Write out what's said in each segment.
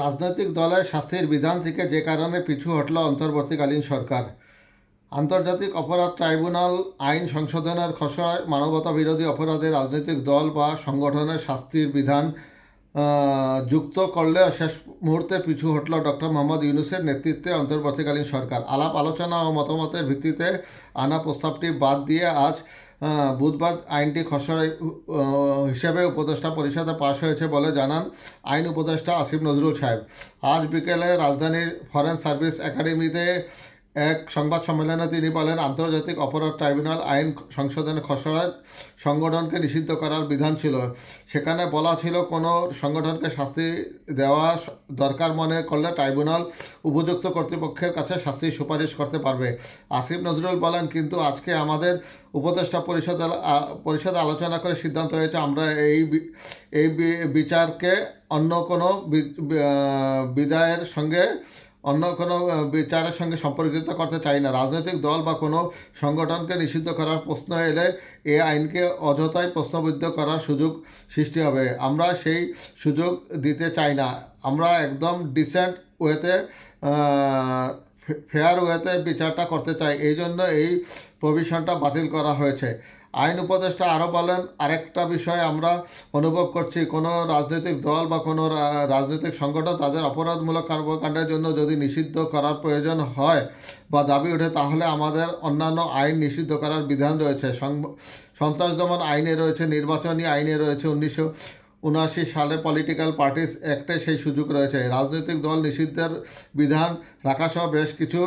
রাজনৈতিক দলের শাস্তির বিধান থেকে যে কারণে পিছু হটল অন্তর্বর্তীকালীন সরকার। আন্তর্জাতিক অপরাধ ট্রাইব্যুনাল আইন সংশোধনের খসড়ায় মানবতা বিরোধী অপরাধে রাজনৈতিক দল বা সংগঠনের শাস্তির বিধান যুক্ত করলেও শেষ মুহূর্তে পিছু হটল ডক্টর মোহাম্মদ ইউনুসের নেতৃত্বে অন্তর্বর্তীকালীন সরকার। আলাপ, আলোচনা ও মতামতের ভিত্তিতে আনা প্রস্তাবটি বাদ দিয়ে আজ বুধবার আইনটি খসড়া হিসেবে উপদেষ্টা পরিষদে পাশ হয়েছে বলে জানান আইন উপদেষ্টা আসিফ নজরুল সাহেব। আজ বিকেলে রাজধানীর ফরেন সার্ভিস একাডেমিতে এক সংবাদ সম্মেলনে তিনি বলেন, আন্তর্জাতিক অপরাধ ট্রাইব্যুনাল আইন সংশোধনের খসড়ায় সংগঠনকে নিষিদ্ধ করার বিধান ছিল। সেখানে বলা ছিল, কোনো সংগঠনকে শাস্তি দেওয়া দরকার মনে করলে ট্রাইব্যুনাল উপযুক্ত কর্তৃপক্ষের কাছে শাস্তির সুপারিশ করতে পারবে। আসিফ নজরুল বলেন, কিন্তু আজকে আমাদের উপদেষ্টা পরিষদ পরিষদে আলোচনা করে সিদ্ধান্ত হয়েছে, আমরা এই এই বিচারকে অন্য কোনো বিদায়ের সঙ্গে অন্য কোনো বিচারের সঙ্গে সম্পর্কিত করতে চাই না। রাজনৈতিক দল বা কোনো সংগঠনকে নিষিদ্ধ করার প্রশ্ন এলে এ আইনকে অযথাই প্রশ্নবিদ্ধ করার সুযোগ সৃষ্টি হবে। আমরা সেই সুযোগ দিতে চাই না। আমরা একদম ডিসেন্ট ওয়েতে ফেয়ার ওয়েতে বিচারটা করতে চাই। এই জন্য এই প্রভিশনটা বাতিল করা হয়েছে। আইন উপদেষ্টা আরও বলেন, আরেকটা বিষয় আমরা অনুভব করছি, কোনো রাজনৈতিক দল বা কোনো রাজনৈতিক সংগঠন তাদের অপরাধমূলক কর্মকাণ্ডের জন্য যদি নিষিদ্ধ করার প্রয়োজন হয় বা দাবি ওঠে, তাহলে আমাদের অন্যান্য আইন নিষিদ্ধ করার বিধান রয়েছে। সন্ত্রাস দমন আইনে রয়েছে, নির্বাচনী আইনে রয়েছে, উনিশশো উনআশি সালে পলিটিক্যাল পার্টিস অ্যাক্টে সেই সুযোগ রয়েছে। রাজনৈতিক দল নিষিদ্ধের বিধান রাখাসহ বেশ কিছু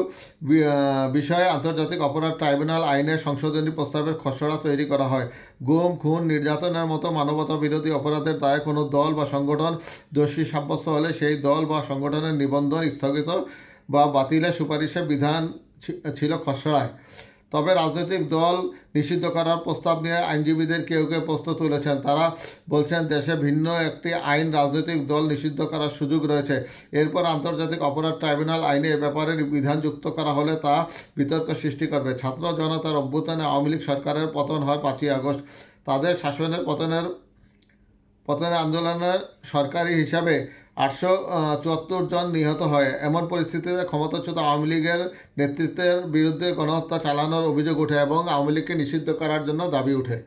বিষয়ে আন্তর্জাতিক অপরাধ ট্রাইব্যুনাল আইনের সংশোধনী প্রস্তাবের খসড়া তৈরি করা হয়। গুম, খুন, নির্যাতনের মতো মানবতা বিরোধী অপরাধের দায়ে কোনো দল বা সংগঠন দোষী সাব্যস্ত হলে সেই দল বা সংগঠনের নিবন্ধন স্থগিত বা বাতিলের সুপারিশের বিধান ছিল খসড়ায়। তবে রাজনৈতিক দল নিষিদ্ধ করার প্রস্তাব নিয়ে আইনজীবীদের কেউ কেউ প্রশ্ন তুলেছেন। তারা বলছেন, দেশে ভিন্ন একটি আইন রাজনৈতিক দল নিষিদ্ধ করার সুযোগ রয়েছে। এরপর আন্তর্জাতিক অপরাধ ট্রাইব্যুনাল আইনে এ ব্যাপারে বিধান যুক্ত করা হলে তা বিতর্ক সৃষ্টি করবে। ছাত্র জনতার অভ্যুত্থানে আওয়ামী লীগ সরকারের পতন হয় পাঁচই আগস্ট। তাদের শাসনের পতনের পতনের আন্দোলনের সরকারি হিসাবে আটশো চুয়াত্তর জন নিহত হয়। এমন পরিস্থিতিতে ক্ষমতাচ্যুত আওয়ামী লীগের নেতৃত্বের বিরুদ্ধে গণহত্যা চালানোর অভিযোগ ওঠে এবং আওয়ামী লীগকে নিষিদ্ধ করার জন্য দাবি ওঠে।